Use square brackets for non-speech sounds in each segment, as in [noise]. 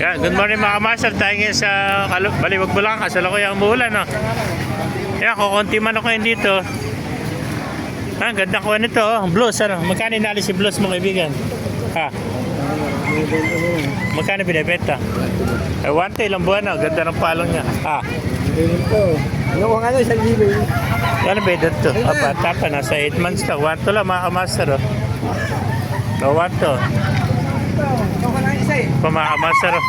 Yeah, good morning mga master. Tayo ngayon sa Kalu- Baliwag Bulacan. Sa lako yung umuulan, no? Yan, kukunti man ako yun dito. Ah, ganda ko nito, oh. Blues, ano? Magkano inalis si blues mo, kaibigan? Ha? Magkano binibenta? Eh, one day, ilang buwan, no? Ganda ng palong niya. Ha? Yung ano, isang libo yun. Ano ba ito to? Ah, bata pa, nasa 8 months na. One to lang, mga kamaster, oh. No, one to. Ito ka lang isa. Pa, mga kamaster, oh.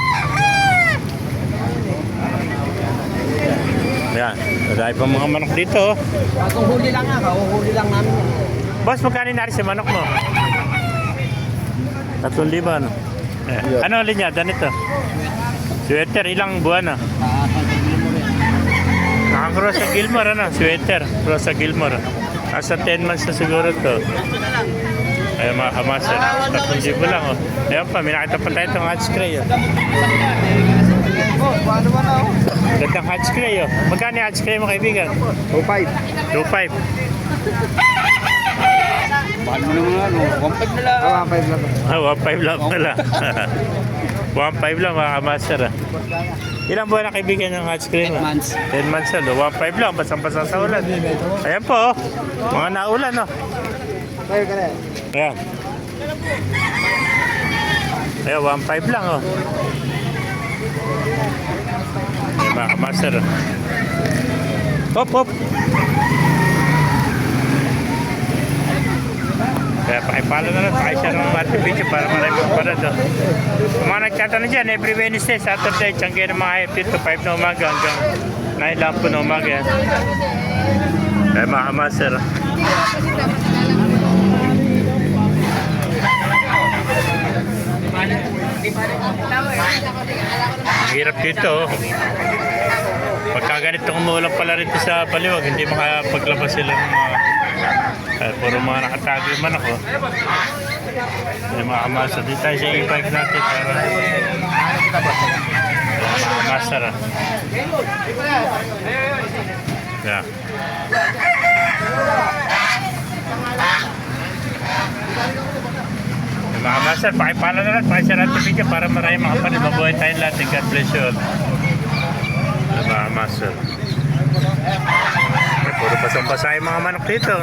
Yan, marami pa mga manok dito, oh. Atong huli lang nga, huli lang namin. Boss, magkano inalis si manok mo? Tatlong libo, ano? Eh, ano linyada nito? Sweater, ilang buwan, ah? Nakakross sa Gilmore, ano? Sweater, cross sa Gilmore. Asa 10 months na siguro to. Ayun mga kamaster, tatlong libo lang, oh. Ayun pa, may nakita pa tayo itong hot spray, oh. Gandang hot spray, oh. Magkano yung hot spray mo, kaibigan? Oh, five. 2.5. Paano mo naman ano? One five na lang. Oh, one five lang. Ah, 1.5 lang pala. [laughs] 1.5 lang mga kamaster, ah. Ilang buwan na kaibigan ng hot screen? 10 months. 10 months na, 1.5 lang, basang-basa sa ulan. Ayan po, oh. mga naulan, oh. Five ka na. Ayan. Ayan, 1.5 lang, oh. Ayan, mga kamaster. Hop, hop. Kaya pakipalo na lang, pakishare ng ating video para marami magparad. Oh. Kung mga nagtatanong dyan, every Wednesday, Saturday, tiyangge ng mga IFT to 5 na umaga hanggang 9 lang po na umaga. yan. Kaya mga kamaster. Ang hirap dito. oh. Pagka ganito umuulan pala rito sa paliwag, hindi makapaglabas sila ng mga eh, puro mga nakatago yung manok. Oh. Yung mga kamasa. Dito tayo sa E5 natin para ah. Yeah. Mga master, pakipala na lang, pakishare natin video para marami makapalit. Mabuhay tayong lahat. God bless you all. Mga master. Puro basang-basa yung mga manok dito.